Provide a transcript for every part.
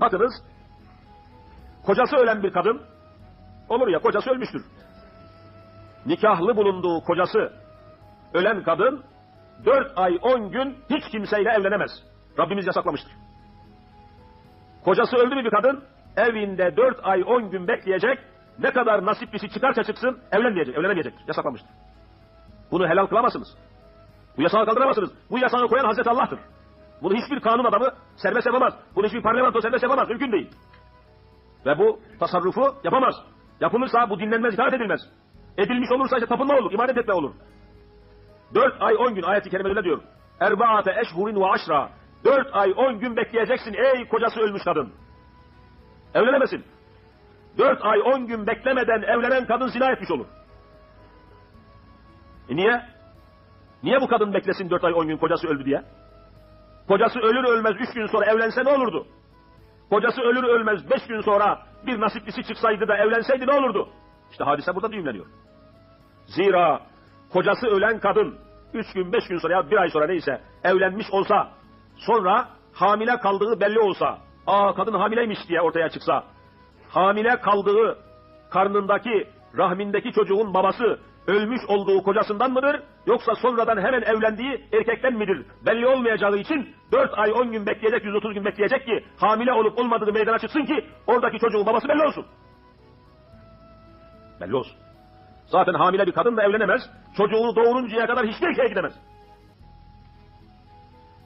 Bakınız, kocası ölen bir kadın, olur ya kocası ölmüştür. Nikahlı bulunduğu kocası ölen kadın, dört ay on gün hiç kimseyle evlenemez. Rabbimiz yasaklamıştır. Kocası öldü mü bir kadın, evinde dört ay on gün bekleyecek, ne kadar nasiplisi çıkarsa çıksın, evlenmeyecek, evlenemeyecektir. Yasaklamıştır. Bunu helal kılamazsınız. Bu yasağı kaldıramazsınız. Bu yasağı koyan Hazreti Allah'tır. Bunu hiçbir kanun adamı serbest yapamaz. Bunu hiçbir parlamento serbest yapamaz. Mümkün değil. Ve bu tasarrufu yapamaz. Yapılırsa bu dinlenmez, itaat edilmez. Edilmiş olursa işte tapınma olur, ibadet etme olur. Dört ay on gün ayeti kerimelerinde diyor. Erbaate eşhurin ve aşra. Dört ay on gün bekleyeceksin ey kocası ölmüş kadın. Evlenemesin. Dört ay on gün beklemeden evlenen kadın zina etmiş olur. E niye? Niye bu kadın beklesin dört ay on gün kocası öldü diye? Kocası ölür ölmez üç gün sonra evlense ne olurdu? Kocası ölür ölmez beş gün sonra bir nasiplisi çıksaydı da evlenseydi ne olurdu? İşte hadise burada düğümleniyor. Zira kocası ölen kadın üç gün beş gün sonra ya bir ay sonra neyse evlenmiş olsa sonra hamile kaldığı belli olsa aa kadın hamileymiş diye ortaya çıksa hamile kaldığı karnındaki rahmindeki çocuğun babası ölmüş olduğu kocasından mıdır? Yoksa sonradan hemen evlendiği erkekten midir? Belli olmayacağı için 4 ay 10 gün bekleyecek, 130 gün bekleyecek ki hamile olup olmadığı meydana çıksın ki oradaki çocuğun babası belli olsun. Belli olsun. Zaten hamile bir kadın da evlenemez. Çocuğunu doğuruncaya kadar hiçbir erkeğe gidemez.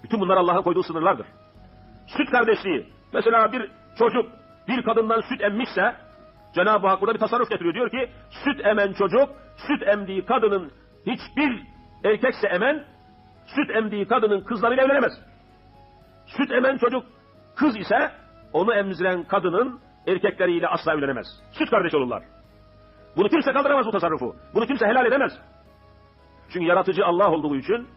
Bütün bunlar Allah'ın koyduğu sınırlardır. Süt kardeşliği. Mesela bir çocuk bir kadından süt emmişse Cenab-ı Hak burada bir tasarruf getiriyor. Diyor ki süt emen çocuk, süt emdiği kadının hiçbir erkekse emen, süt emdiği kadının kızlarıyla evlenemez. Süt emen çocuk kız ise onu emziren kadının erkekleriyle asla evlenemez. Süt kardeş olurlar. Bunu kimse kaldıramaz bu tasarrufu. Bunu kimse helal edemez. Çünkü yaratıcı Allah olduğu için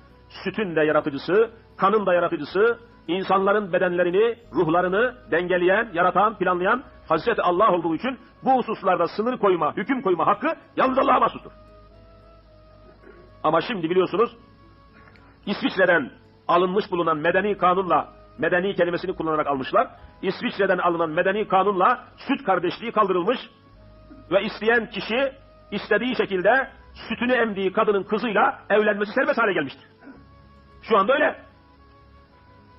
sütün de yaratıcısı, kanın da yaratıcısı, insanların bedenlerini, ruhlarını dengeleyen, yaratan, planlayan Hazreti Allah olduğu için bu hususlarda sınır koyma, hüküm koyma hakkı yalnız Allah'a mahsustur. Ama şimdi biliyorsunuz İsviçre'den alınmış bulunan medeni kanunla, medeni kelimesini kullanarak almışlar. İsviçre'den alınan medeni kanunla süt kardeşliği kaldırılmış ve isteyen kişi istediği şekilde sütünü emdiği kadının kızıyla evlenmesi serbest hale gelmiştir. Şu anda öyle.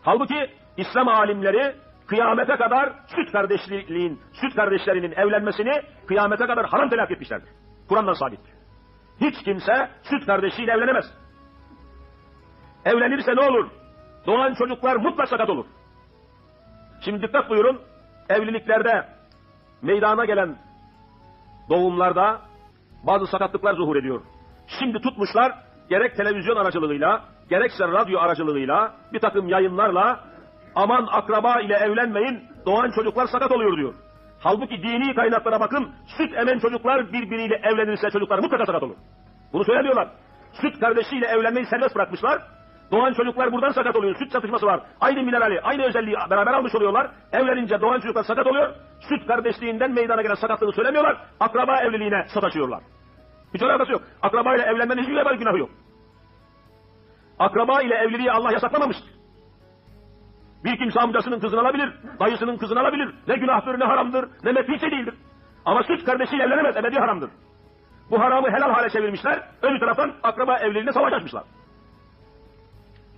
Halbuki İslam alimleri kıyamete kadar süt kardeşliğin, süt kardeşlerinin evlenmesini kıyamete kadar haram telak etmişlerdir. Kur'an'dan sabittir. Hiç kimse süt kardeşiyle evlenemez. Evlenirse ne olur? Doğan çocuklar mutlak sakat olur. Şimdi dikkat buyurun, evliliklerde meydana gelen doğumlarda bazı sakatlıklar zuhur ediyor. Şimdi tutmuşlar gerek televizyon aracılığıyla, gerekse radyo aracılığıyla, bir takım yayınlarla aman akraba ile evlenmeyin, doğan çocuklar sakat oluyor diyor. Halbuki dini kaynaklara bakın, süt emen çocuklar birbiriyle evlenirse çocuklar mutlaka sakat olur. Bunu söylemiyorlar. Süt kardeşiyle evlenmeyi serbest bırakmışlar. Doğan çocuklar buradan sakat oluyor. Süt çatışması var. Aynı minerali, aynı özelliği beraber almış oluyorlar. Evlenince doğan çocuklar sakat oluyor. Süt kardeşliğinden meydana gelen sakatlığını söylemiyorlar. Akraba evliliğine sataşıyorlar. Hiç alakası yok. Akraba ile evlenmenin hiçbir vebal günahı yok. Akraba ile evliliği Allah yasaklamamıştır. Bir kimse amcasının kızını alabilir, dayısının kızını alabilir. Ne günahtır, ne haramdır, ne mefise değildir. Ama süt kardeşiyle evlenemez, ebedi haramdır. Bu haramı helal hale çevirmişler, öbür taraftan akraba evliliğine savaş açmışlar.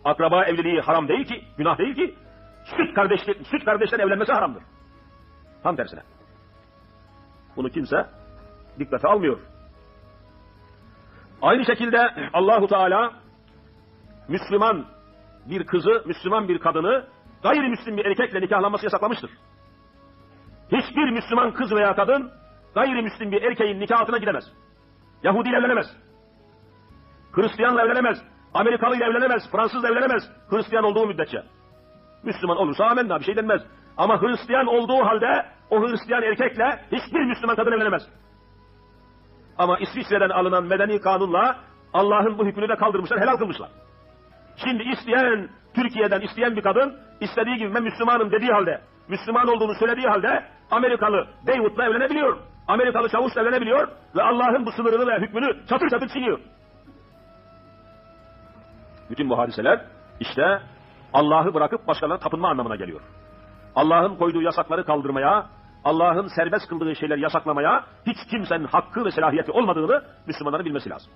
Akraba evliliği haram değil ki, günah değil ki. Süt, kardeşli, süt kardeşten evlenmesi haramdır. Tam tersine. Bunu kimse dikkate almıyor. Aynı şekilde Allahu Teala Müslüman bir kızı, Müslüman bir kadını gayrimüslim bir erkekle nikahlanması yasaklamıştır. Hiçbir Müslüman kız veya kadın gayrimüslim bir erkeğin nikahına gidemez. Yahudi evlenemez. Hristiyanla evlenemez. Amerikalı ile evlenemez. Fransız evlenemez. Hristiyan olduğu müddetçe. Müslüman olursa amenna bir şey denmez. Ama Hristiyan olduğu halde o Hristiyan erkekle hiçbir Müslüman kadın evlenemez. Ama İsviçre'den alınan medeni kanunla Allah'ın bu hükmünü de kaldırmışlar, helal kılmışlar. Şimdi isteyen Türkiye'den isteyen bir kadın istediği gibi ben Müslümanım dediği halde, Müslüman olduğunu söylediği halde Amerikalı David'la evlenebiliyor. Amerikalı çavuşla evlenebiliyor ve Allah'ın bu sınırını ve hükmünü çatır çatır çiğniyor. Bütün bu hadiseler işte Allah'ı bırakıp başkalarına tapınma anlamına geliyor. Allah'ın koyduğu yasakları kaldırmaya, Allah'ın serbest kıldığı şeyleri yasaklamaya hiç kimsenin hakkı ve selahiyeti olmadığını Müslümanların bilmesi lazım.